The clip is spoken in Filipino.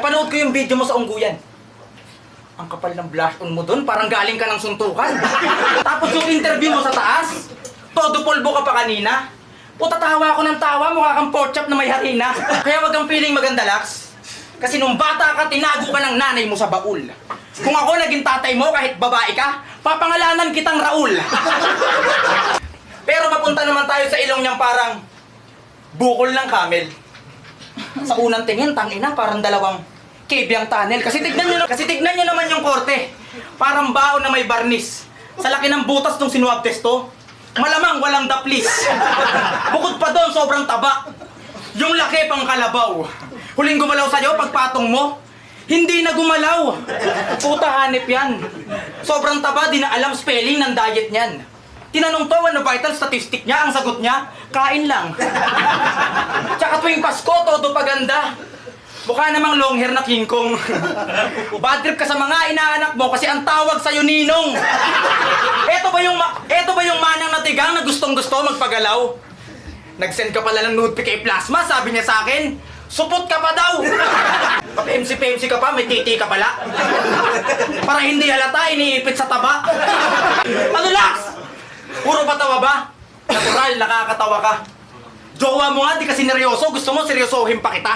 Napanood ko yung video mo sa ungguyan. Ang kapal ng blush on mo doon, parang galing ka ng suntukan. Tapos yung interview mo sa taas, todo polvo ka pa kanina. Puta tawa ako ng tawa, mukha kang pork chop na may harina. Kaya wag kang feeling maganda, Lax. Kasi nung bata ka, tinago ka ng nanay mo sa baul. Kung ako naging tatay mo, kahit babae ka, papangalanan kitang Raul. Pero mapunta naman tayo sa ilong niyang parang bukol ng camel. Sa unang tingin, tangina, parang dalawang kebyang tunnel. Kasi tignan nyo, kasi tignan nyo naman yung korte. Parang bao na may barnis. Sa laki ng butas nung sinuwab testo, malamang walang daplis. Bukod pa doon, sobrang taba. Yung laki pang kalabaw. Huling gumalaw sa'yo, pagpatong mo, hindi na gumalaw. Puta hanip yan. Sobrang taba, di na alam spelling ng diet niyan. Tinanong to, ano vital statistic niya? Ang sagot niya, kain lang. Tsaka tuwing Pasko, todo paganda. Mukha namang long hair na King Kong. Bad trip ka sa mga inaanak mo kasi ang tawag sa'yo Ninong. Eto ba yung eto ba yung manang natigang na gustong gusto magpagalaw? Nag-send ka pala ng nude pic kay Plasma, sabi niya sa akin, supot ka pa daw. Pa-PMC-PMC ka pa, may titi ka pala. Para hindi halata, iniipit sa taba. Ano Lax? Puro patawa ba? Natural, nakakatawa ka. Jowa mo nga, di ka sineryoso. Gusto mo seryosohin pa kita.